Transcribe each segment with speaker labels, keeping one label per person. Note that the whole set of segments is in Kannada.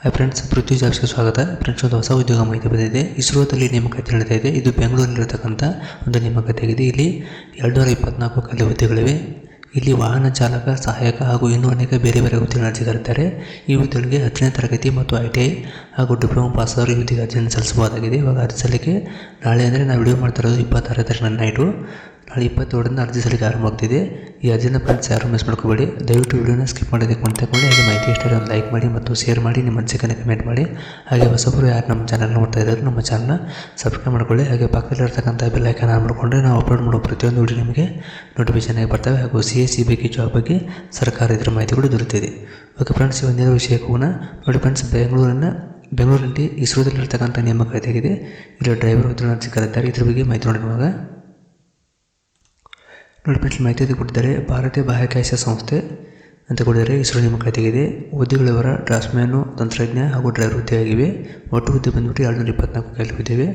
Speaker 1: ಹಾಯ್ ಫ್ರೆಂಡ್ಸ್ ಪೃಥ್ವಿ ಜಾಬ್ಸ್ಗೆ ಸ್ವಾಗತ ಫ್ರೆಂಡ್ಸ್ ಒಂದು ಹೊಸ ಉದ್ಯೋಗ ಮಾಹಿತಿ ಬಂದಿದೆ. ಇಸ್ರೋದಲ್ಲಿ ನೇಮಕಾತಿ ನಡೀತಾ ಇದೆ. ಇದು ಬೆಂಗಳೂರಿನಲ್ಲಿರತಕ್ಕಂಥ ಒಂದು ನೇಮಕಾತಿ ಆಗಿದೆ ಇಲ್ಲಿ ಎರಡುನೂರ ಇಪ್ಪತ್ನಾಲ್ಕು ಖಾಲಿ ಹುದ್ದೆಗಳಿವೆ ಇಲ್ಲಿ ವಾಹನ ಚಾಲಕ, ಸಹಾಯಕ ಹಾಗೂ ಇನ್ನೂ ಅನೇಕ ಬೇರೆ ಬೇರೆ ಹುದ್ದೆಗಳನ್ನು ಅರ್ಜಿ ಕರೀತಾರೆ ಈ ಹುದ್ದೆಗಳಿಗೆ ಹತ್ತನೇ ತರಗತಿ ಮತ್ತು ಐ ಟಿ ಐ ಹಾಗೂ ಡಿಪ್ಲೊಮಾ ಪಾಸ್ ಆದವರು ಈ ಹುದ್ದೆಗೆ ಅರ್ಜಿಯನ್ನು ಸಲ್ಲಿಸಬಹುದಾಗಿದೆ. ಇವಾಗ ಅರ್ಜಿ ಸಲ್ಲಿಕೆ ನಾಳೆ ಅಂದರೆ ನಾವು ವಿಡಿಯೋ ಮಾಡ್ತಿರೋದು ಇಪ್ಪತ್ತಾರನೇ ತಾರೀಕು ನೈಟು. ನಾಳೆ ಇಪ್ಪತ್ತೇಳರಿಂದ ಅರ್ಜಿ ಸಲ್ಲಿಕೆ ಆರಂಭ ಆಗ್ತಿದೆ. ಈ ಅರ್ಜಿನ ಫ್ರೆಂಡ್ಸ್ ಯಾರು ಮಿಸ್ ಮಾಡ್ಕೋಬೇಡಿ. ದಯವಿಟ್ಟು ವಿಡಿಯೋನ ಸ್ಕಿಪ್ ಮಾಡೋದಕ್ಕೆ ಅಂತ ತಗೊಂಡು ಹಾಗೆ ಮಾಹಿತಿ ಇಷ್ಟ ಒಂದು ಲೈಕ್ ಮಾಡಿ ಮತ್ತು ಶೇರ್ ಮಾಡಿ. ನಿಮ್ಮ ಅನಿಸಿಕೆನ ಕಮೆಂಟ್ ಮಾಡಿ. ಹಾಗೆ ಹೊಸಬ್ರು ಯಾರು ನಮ್ಮ ಚಾನಲ್ ನೋಡ್ತಾ ಇದ್ದಾರೆ ನಮ್ಮ ಚಾನಲ್ನ ಸಬ್ಸ್ಕ್ರೈಬ್ ಮಾಡ್ಕೊಳ್ಳಿ. ಹಾಗೆ ಪಕ್ಕದಲ್ಲಿರ್ತಕ್ಕಂಥ ಬೆಲ್ ಐಕನ್ ಆನ್ ಮಾಡಿಕೊಂಡ್ರೆ ನಾವು ಅಪ್ಲೋಡ್ ಮಾಡೋ ಪ್ರತಿಯೊಂದು ವಿಡಿಯೋ ನಿಮಗೆ ನೋಟಿಫಿಕೇಶನ್ ಆಗಿ ಬರ್ತವೆ. ಹಾಗೂ ಸಿ ಎಸ್ ಸಿ ಬಗ್ಗೆ ಜಾಬ್ ಬಗ್ಗೆ ಸರ್ಕಾರ ಇದರ ಮಾಹಿತಿ ಕೂಡ ದೊರೆತಿದೆ. ಓಕೆ ಫ್ರೆಂಡ್ಸ್ ಒಂದೇ ವಿಷಯಕ್ಕೆ ಹೋಗೋಣ ನೋಡಿ ಫ್ರೆಂಡ್ಸ್ ಬೆಂಗಳೂರನ್ನು ಬೆಂಗಳೂರಿನಲ್ಲಿ ಇಸ್ರೋದಲ್ಲಿರ್ತಕ್ಕಂಥ ನೇಮಕಾತಿ ಆಗಿದೆ ಇಲ್ಲಿ ಡ್ರೈವರ್ ಹುದ್ದೆಯನ್ನು ಅರ್ಜಿ ಕರೆದಿದ್ದಾರೆ ಇದ್ರ ಬಗ್ಗೆ ಮಾಹಿತಿ ನೋಡೋಣ ನೋಡಿ ಫ್ರೆಂಡ್ಸ್, ಮಾಹಿತಿ ಕೊಟ್ಟಿದ್ದಾರೆ. ಭಾರತೀಯ ಬಾಹ್ಯಾಕಾಶ ಸಂಸ್ಥೆ ಅಂತ ಕೊಟ್ಟಿದ್ದಾರೆ. ಇಸ್ರೋ ನೇಮಕಾತಿಯಾಗಿದೆ ಹುದ್ದೆಗಳವರ ಡ್ರಾಸ್ಮ್ಯಾನು ತಂತ್ರಜ್ಞ ಹಾಗೂ ಡ್ರೈವರ್ ಹುದ್ದೆಯಾಗಿವೆ ಒಟ್ಟು ಹುದ್ದೆ ಬಂದ್ಬಿಟ್ಟು ಎರಡುನೂರ ಇಪ್ಪತ್ನಾಲ್ಕು ಖಾಲಿ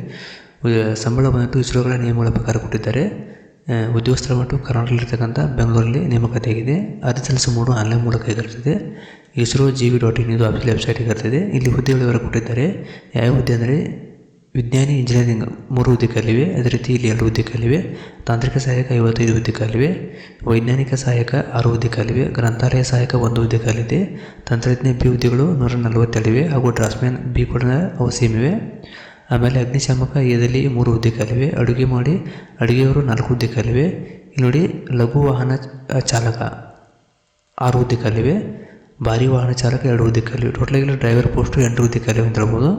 Speaker 1: ಸಂಬಳ ಬಂದ್ಬಿಟ್ಟು ಇಸ್ರೋಗಳ ನಿಯಮಗಳ ಪ್ರಕಾರ ಕೊಟ್ಟಿದ್ದಾರೆ. ಉದ್ಯೋಗಸ್ಥರ ಬಂದು ಕರ್ನಾಟಕದಲ್ಲಿರ್ತಕ್ಕಂಥ ಬೆಂಗಳೂರಲ್ಲಿ ನೇಮಕಾತಿಯಾಗಿದೆ ಅರ್ಜಿ ಸಲ್ಲಿಸುವ ಮೂಡು ಆನ್ಲೈನ್ ಮೂಲಕ ಆಗಿರ್ತದೆ ISRO G V dot in ಇದು ಆಫೀಸ್ ವೆಬ್ಸೈಟ್ ಇರ್ತದೆ ಇಲ್ಲಿ ಹುದ್ದೆಗಳ ಕೊಟ್ಟಿದ್ದಾರೆ. ಯಾವ ಹುದ್ದೆ ಅಂದರೆ ವಿಜ್ಞಾನಿ, ಇಂಜಿನಿಯರಿಂಗ್ ಮೂರು ಹುದ್ದೆ ಖಾಲಿವೆ ಅದೇ ರೀತಿ ಇಲ್ಲಿ ಎರಡು ಹುದ್ದೆ ಖಾಲಿವೆ ತಾಂತ್ರಿಕ ಸಹಾಯಕ ಐವತ್ತೈದು ಹುದ್ದೆ ಖಾಲಿವೆ ವೈಜ್ಞಾನಿಕ ಸಹಾಯಕ ಆರು ಹುದ್ದೆ ಖಾಲಿವೆ ಗ್ರಂಥಾಲಯ ಸಹಾಯಕ ಒಂದು ಹುದ್ದೆಗಳಿದೆ. ತಂತ್ರಜ್ಞ ಬಿ ಹುದ್ದೆಗಳು ನೂರ ನಲವತ್ತೆರಡಿವೆ ಹಾಗೂ ಡ್ರಾಸ್ಮ್ಯಾನ್ ಬಿ ಕೂಡ ಅವಸೀಮಿವೆ ಆಮೇಲೆ ಅಗ್ನಿಶಾಮಕ ಎದಲ್ಲಿ ಮೂರು ಹುದ್ದೆ ಖಾಲಿವೆ ಅಡುಗೆ ಮಾಡಿ ಅಡುಗೆಯವರು ನಾಲ್ಕು ಹುದ್ದೆ ಖಾಲಿವೆ ಇಲ್ಲಿ ನೋಡಿ ಲಘು ವಾಹನ ಚಾಲಕ ಆರು ಹುದ್ದೆ ಖಾಲಿವೆ ಭಾರಿ ವಾಹನ ಚಾಲಕ ಎರಡು ಹುದ್ದೆ ಟೋಟಲ್ ಆಗಿಲ್ಲ ಡ್ರೈವರ್ ಪೋಸ್ಟು ಎಂಟು ಹುದ್ದೆ ಖಾಲಿವೆ ಅಂತ ಹೇಳ್ಬೋದು.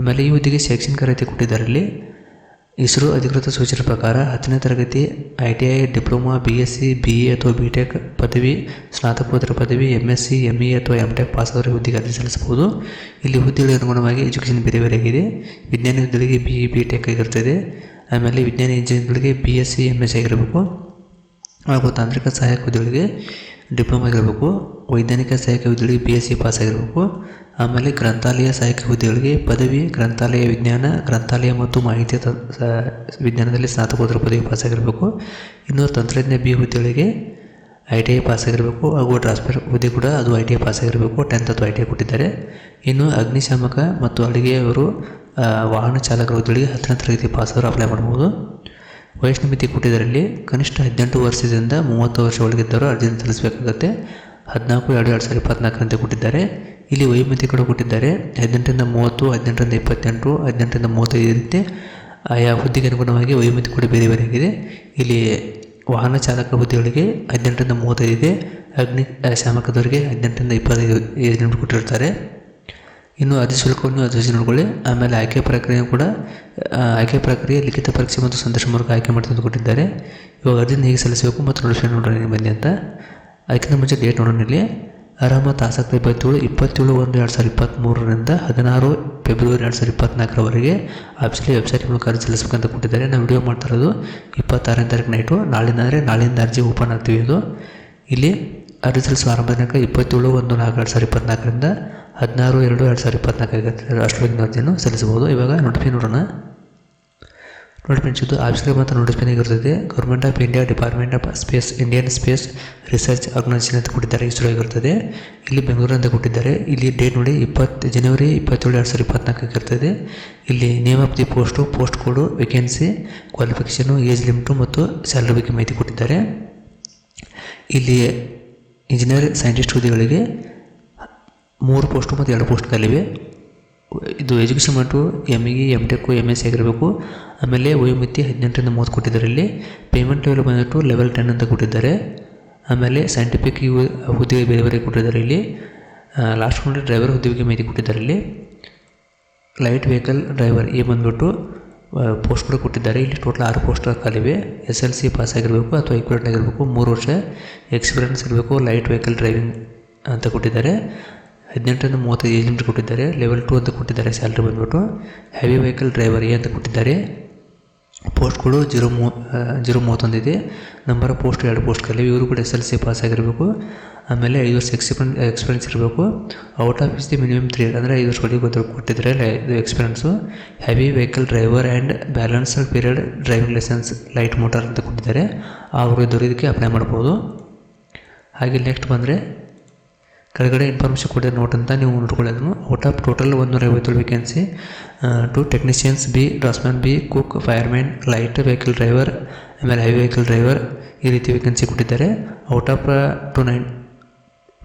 Speaker 1: ಆಮೇಲೆ ಈ ಹುದ್ದೆಗೆ ಶೈಕ್ಷಣಿಕ ಅರ್ಹತೆ ಕೊಟ್ಟಿದ್ದಾರೆ ಇಲ್ಲಿ ಇಸ್ರೋ ಅಧಿಕೃತ ಸೂಚನೆ ಪ್ರಕಾರ ಹತ್ತನೇ ತರಗತಿ I T I, diploma, B S C B A ಅಥವಾ ಬಿ ಟೆಕ್ ಪದವಿ, ಸ್ನಾತಕೋತ್ತರ ಪದವಿ M S C M E ಅಥವಾ ಎಂ ಟೆಕ್ ಪಾಸ್ ಆದರೆ ಹುದ್ದೆಗೆ ಅರ್ಜಿ ಸಲ್ಲಿಸಬಹುದು. ಇಲ್ಲಿ ಹುದ್ದೆಗಳಿಗೆ ಅನುಗುಣವಾಗಿ ಎಜುಕೇಷನ್ ಬೇರೆ ಬೇರೆ ಆಗಿದೆ ವಿಜ್ಞಾನ ಹುದ್ದೆಗಳಿಗೆ ಬಿ ಇ ಬಿ ಟೆಕ್ ಆಗಿರ್ತದೆ ಆಮೇಲೆ ವಿಜ್ಞಾನ ಇಂಜಿನಿಯರ್ಗಳಿಗೆ B S C M S ಆಗಿರಬೇಕು. ಹಾಗೂ ತಾಂತ್ರಿಕ ಸಹಾಯಕ ಹುದ್ದೆಗಳಿಗೆ ಡಿಪ್ಲೊಮಾ ಆಗಿರಬೇಕು. ವೈಜ್ಞಾನಿಕ ಸಹಾಯಕ ಹುದ್ದೆಗಳಿಗೆ ಬಿ ಎಸ್ ಸಿ ಪಾಸ್ ಆಗಿರಬೇಕು ಆಮೇಲೆ ಗ್ರಂಥಾಲಯ ಸಹಾಯಕ ಹುದ್ದೆಗಳಿಗೆ ಪದವಿ, ಗ್ರಂಥಾಲಯ ವಿಜ್ಞಾನ, ಗ್ರಂಥಾಲಯ ಮತ್ತು ಮಾಹಿತಿ ತ- ವಿಜ್ಞಾನದಲ್ಲಿ ಸ್ನಾತಕೋತ್ತರ ಪದವಿ ಪಾಸಾಗಿರಬೇಕು. ಇನ್ನು ತಂತ್ರಜ್ಞ ಬಿ ಹುದ್ದೆಗಳಿಗೆ ಐ ಟಿ ಐ ಪಾಸಾಗಿರಬೇಕು. ಹಾಗೂ ಟ್ರಾನ್ಸ್ಫರ್ ಹುದ್ದೆ ಕೂಡ ಅದು ಐ ಟಿ ಐ ಪಾಸಾಗಿರಬೇಕು. ಟೆಂತ್ ಅಥವಾ ಐ ಟಿ ಐ ಕೊಟ್ಟಿದ್ದಾರೆ. ಇನ್ನು ಅಗ್ನಿಶಾಮಕ ಮತ್ತು ಅಡುಗೆಯವರು ವಾಹನ ಚಾಲಕರ ಹುದ್ದೆಗಳಿಗೆ ಹತ್ತನೇ ತರಗತಿ ಪಾಸ್ ಅವರು ಅಪ್ಲೈ ಮಾಡ್ಬೋದು ವಯಸ್ಸಿನ ಮಿತಿ ಕೊಟ್ಟಿದ್ದರಲ್ಲಿ ಕನಿಷ್ಠ ಹದಿನೆಂಟು ವರ್ಷದಿಂದ ಮೂವತ್ತು ವರ್ಷ ಒಳಗಿದ್ದವರು ಅರ್ಜಿಯನ್ನು ಸಲ್ಲಿಸಬೇಕಾಗುತ್ತೆ. ಹದಿನಾಲ್ಕು, ಎರಡು ಎರಡು ಸಾವಿರದ ಇಪ್ಪತ್ನಾಲ್ಕರಂತೆ ಕೊಟ್ಟಿದ್ದಾರೆ. ಇಲ್ಲಿ ವೈಮತಿ ಕೂಡ ಕೊಟ್ಟಿದ್ದಾರೆ. ಹದಿನೆಂಟರಿಂದ ಮೂವತ್ತು, ಹದಿನೆಂಟರಿಂದ ಇಪ್ಪತ್ತೆಂಟು, ಹದಿನೆಂಟರಿಂದ ಮೂವತ್ತೈದಂತೆ ಆಯಾ ಹುದ್ದೆಗೆ ಅನುಗುಣವಾಗಿ ವೈಮತಿ ಕೂಡ ಬೇರೆ ಬೇರೆ ಆಗಿದೆ ಇಲ್ಲಿ ವಾಹನ ಚಾಲಕ ಹುದ್ದೆಗಳಿಗೆ ಹದಿನೆಂಟರಿಂದ ಮೂವತ್ತೈದಿದೆ, ಅಗ್ನಿ ಶಾಮಕದವರಿಗೆ ಹದಿನೆಂಟರಿಂದ ಇಪ್ಪತ್ತೈದು ಏಜ್ ಲಿಮಿಟ್ ಕೊಟ್ಟಿರ್ತಾರೆ ಇನ್ನು ಅರ್ಜಿ ಶುಲ್ಕವನ್ನು ಅರ್ಜಿ ನೋಡ್ಕೊಳ್ಳಿ. ಆಮೇಲೆ ಆಯ್ಕೆ ಪ್ರಕ್ರಿಯೆ ಕೂಡ ಆಯ್ಕೆ ಪ್ರಕ್ರಿಯೆ, ಲಿಖಿತ ಪರೀಕ್ಷೆ ಮತ್ತು ಸಂದರ್ಶನ ಮೂಲಕ ಆಯ್ಕೆ ಮಾಡ್ತಂದು ಕೊಟ್ಟಿದ್ದಾರೆ. ಇವಾಗ ಅರ್ಜಿನ ಹೇಗೆ ಸಲ್ಲಿಸಬೇಕು ಮತ್ತು ನೋಡೋಣ ಬನ್ನಿ ಅಂತ. ಅದಕ್ಕಿಂತ ಮುಂಚೆ ಡೇಟ್ ನೋಡೋಣ ಇಲ್ಲಿ. ಅರಹಮತ್ ಆಸಕ್ತಿ ಇಪ್ಪತ್ತೇಳು ಇಪ್ಪತ್ತೇಳು ಒಂದು ಎರಡು ಸಾವಿರದ ಇಪ್ಪತ್ತ್ಮೂರರಿಂದ ಹದಿನಾರು ಫೆಬ್ರವರಿ ಎರಡು ಸಾವಿರದ ಇಪ್ಪತ್ತ್ನಾಲ್ಕರವರೆಗೆ ಆಫೀಸಲ್ಲಿ ವೆಬ್ಸೈಟ್ ಮೂಲಕ ಅರ್ಜಿ ಸಲ್ಲಿಸಬೇಕಂತ ಕೊಟ್ಟಿದ್ದಾರೆ. ನಾವು ವಿಡಿಯೋ ಮಾಡ್ತಾ ಇರೋದು ಇಪ್ಪತ್ತಾರನೇ ತಾರೀಕು ನೈಟು ನಾಳಿನ ಅಂದರೆ ನಾಳಿಂದ ಅರ್ಜಿ ಓಪನ್ ಆಗ್ತೀವಿ ಇದು ಇಲ್ಲಿ ಅರ್ಜಿ ಸಲ್ಲಿಸುವ ಆರಂಭ ದಿನಾಂಕ ಇಪ್ಪತ್ತೇಳು ಒಂದು ನಾಲ್ಕು ಎರಡು ಸಾವಿರದ ಇಪ್ಪತ್ತ್ನಾಲ್ಕರಿಂದ ಹದಿನಾರು ಎರಡು ಎರಡು ಸಾವಿರದ ಇಪ್ಪತ್ನಾಲ್ಕು ಆಗಿರುತ್ತೆ. ಅಷ್ಟರೊಳಗಿನ ಅರ್ಜಿಯನ್ನು ಸಲ್ಲಿಸಬಹುದು. ಇವಾಗ ನೋಟಿಫಿಕೇಶನ್ ನೋಡೋಣ. ನೋಟಿಫಿಕೇಶನ್ ಇದು ಆಫೀಸ್ಗೆ ಮಾತ್ರ notice government of India department of space Indian space research organisation ಅಂತ ಕೊಟ್ಟಿದ್ದಾರೆ. ಇಸ್ರೋ ಆಗಿರ್ತದೆ ಇಲ್ಲಿ ಬೆಂಗಳೂರು ಅಂತ ಕೊಟ್ಟಿದ್ದಾರೆ. ಇಲ್ಲಿ ಡೇಟ್ ನೋಡಿ ಇಪ್ಪತ್ತು ಜನವರಿ ಇಪ್ಪತ್ತೇಳು, ಎರಡು ಸಾವಿರದ ಇಪ್ಪತ್ನಾಲ್ಕಕ್ಕೆ ಇರ್ತದೆ. ಇಲ್ಲಿ name of the post post code vacancy qualification age limit ಮತ್ತು ಸ್ಯಾಲ್ರಿ ಬಗ್ಗೆ ಮಾಹಿತಿ ಕೊಟ್ಟಿದ್ದಾರೆ. ಇಲ್ಲಿ ಇಂಜಿನಿಯರ್ ಸೈಂಟಿಸ್ಟ್ ಹುದ್ದೆಗಳಿಗೆ ಮೂರು ಪೋಸ್ಟು ಮತ್ತು ಎರಡು ಪೋಸ್ಟ್ ಖಾಲಿವೆ ಇದು education M E M tech M S ಆಗಿರಬೇಕು. ಆಮೇಲೆ ವಯೋಮಿತಿ ಹದಿನೆಂಟರಿಂದ ಮೂವತ್ತು ಕೊಟ್ಟಿದ್ದಾರೆ ಇಲ್ಲಿ ಪೇಮೆಂಟ್ ಲೆವೆಲ್ ಬಂದ್ಬಿಟ್ಟು ಲೆವೆಲ್ ಟೆನ್ ಅಂತ ಕೊಟ್ಟಿದ್ದಾರೆ. ಆಮೇಲೆ ಸೈಂಟಿಫಿಕ್ ಇವು ಹುದ್ದೆಗೆ ಬೇರೆ ಬೇರೆ ಕೊಟ್ಟಿದ್ದಾರೆ ಇಲ್ಲಿ ಲಾಸ್ಟ್ ನೋಡಿ ಡ್ರೈವರ್ ಹುದ್ದೆಗೆ ಮಾಹಿತಿ ಕೊಟ್ಟಿದ್ದಾರೆ ಇಲ್ಲಿ ಲೈಟ್ ವೆಹಿಕಲ್ ಡ್ರೈವರ್ ಈ ಬಂದ್ಬಿಟ್ಟು ಕೂಡ ಕೊಟ್ಟಿದ್ದಾರೆ. ಇಲ್ಲಿ ಟೋಟಲ್ ಆರು ಪೋಸ್ಟ್ ಖಾಲಿವೆ ಎಸ್ ಎಲ್ ಸಿ ಪಾಸ್ ಆಗಿರಬೇಕು ಅಥವಾ ಈಕ್ವಲೆಂಟ್ ಆಗಿರಬೇಕು ಮೂರು ವರ್ಷ. ಎಕ್ಸ್ಪೀರಿಯನ್ಸ್ ಇರಬೇಕು ಲೈಟ್ ವೆಹಿಕಲ್ ಡ್ರೈವಿಂಗ್ ಅಂತ ಕೊಟ್ಟಿದ್ದಾರೆ. ಹದಿನೆಂಟರಿಂದ ಮೂವತ್ತೈದು ಏಜ್ ಲಿಮಿಟ್ ಕೊಟ್ಟಿದ್ದಾರೆ ಲೆವೆಲ್ ಟು ಅಂತ ಕೊಟ್ಟಿದ್ದಾರೆ ಸ್ಯಾಲ್ರಿ ಬಂದ್ಬಿಟ್ಟು. ಹೆವಿ ವೆಹಿಕಲ್ ಡ್ರೈವರ್ ಅಂತ ಕೊಟ್ಟಿದ್ದಾರೆ. ಪೋಸ್ಟ್ಗಳು ಜೀರೋ ಮೂ ಜೀರೋ ಮೂವತ್ತೊಂದಿದೆ ನಂಬರ್ ಪೋಸ್ಟ್ ಎರಡು ಪೋಸ್ಟ್ಗಳಲ್ಲಿ ಇವರು ಕೂಡ ಎಸ್ ಎಲ್ ಸಿ ಪಾಸ್ ಆಗಿರಬೇಕು. ಆಮೇಲೆ ಐದು ವರ್ಷ ಎಕ್ಸ್ಪೀರಿಯನ್ ಎಕ್ಸ್ಪೀರಿಯನ್ಸ್ ಇರಬೇಕು. Out of the minimum three ಅಂದರೆ ಐದು ವರ್ಷಗಳಿಗೆ ಗೊತ್ತು ಕೊಟ್ಟಿದ್ದಾರೆ ಇದು experience heavy vehicle driver and balance period driving licence light motor ಅಂತ ಕೊಟ್ಟಿದ್ದಾರೆ. ಅವರು ಇದಕ್ಕೆ ಅಪ್ಲೈ ಮಾಡ್ಬೋದು. ಹಾಗೆ ನೆಕ್ಸ್ಟ್ ಬಂದರೆ ಕೆಳಗಡೆ ಇನ್ಫಾರ್ಮೇಷನ್ ಕೊಟ್ಟೆ ನೋಟ್ ಅಂತ ನೀವು ನೋಡ್ಕೊಳ್ಳೋದನ್ನು ಔಟ್ ಆಫ್ ಟೋಟಲ್ ಒಂದೂರ ಐವತ್ತೇಳು vacancy to technicians B draughtsman B cook fireman light vehicle driver ಆಮೇಲೆ ಹೈ ವೆಹಿಕಲ್ ಡ್ರೈವರ್ ಈ ರೀತಿ ವೇಕೆನ್ಸಿ ಕೊಟ್ಟಿದ್ದಾರೆ. Out of two nine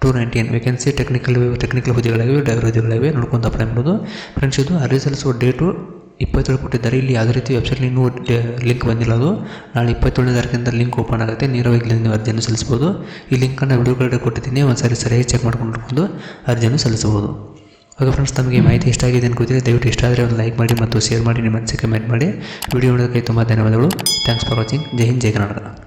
Speaker 1: two nineteen vacancy technical technical ಹುದ್ದೆಗಳಾಗಿವೆ driver ಹುದ್ದೆಗಳಾಗಿವೆ ನೋಡ್ಕೊಂಡು ಅಪ್ಲೈ ಮಾಡೋದು. ಫ್ರೆಂಡ್ಸ್ ಇದು ಅರ್ಜಿ ಸಲ್ಲಿಸುವ ಡೇಟು ಇಪ್ಪತ್ತೇಳು ಕೊಟ್ಟಿದ್ದಾರೆ. ಇಲ್ಲಿ ಯಾವುದೇ ರೀತಿ ವೆಬ್ಸೈಟ್ ನೀವು ಲಿಂಕ್ ಬಂದಿಲ್ಲ ಅದು. ನಾಳೆ ಇಪ್ಪತ್ತೇಳನೇ ತಾರೀಕಿಂದ ಲಿಂಕ್ ಓಪನ್ ಆಗುತ್ತೆ. ನೇರವಾಗಿ ನೀವು ಅರ್ಜಿಯನ್ನು ಸಲ್ಲಿಸ್ಬೋದು ಈ ಲಿಂಕನ್ನು ವಿಡಿಯೋ ಕೊಟ್ಟಿದ್ದೀನಿ. ಒಂದು ಸಾರಿ ಸರಿಯಾಗಿ ಚೆಕ್ ಮಾಡ್ಕೊಂಡು ಅರ್ಜಿಯನ್ನು ಸಲ್ಲಿಸಬಹುದು. ಓಕೆ ಫ್ರೆಂಡ್ಸ್ ತಮಗೆ ಮಾಹಿತಿ ಇಷ್ಟ ಆಗಿದೆ ಅನ್ಕೋತೀರಿ ದಯವಿಟ್ಟು ಇಷ್ಟ ಆದರೆ ಒಂದು ಲೈಕ್ ಮಾಡಿ ಮತ್ತು ಶೇರ್ ಮಾಡಿ, ನಿಮ್ಮ ಮನಸ್ಸಿಗೆ ಕಮೆಂಟ್ ಮಾಡಿ. ವಿಡಿಯೋ ನೋಡೋದಕ್ಕೆ ತುಂಬ ಧನ್ಯವಾದಗಳು. Thanks for watching Jai Hind, Jai Karnataka.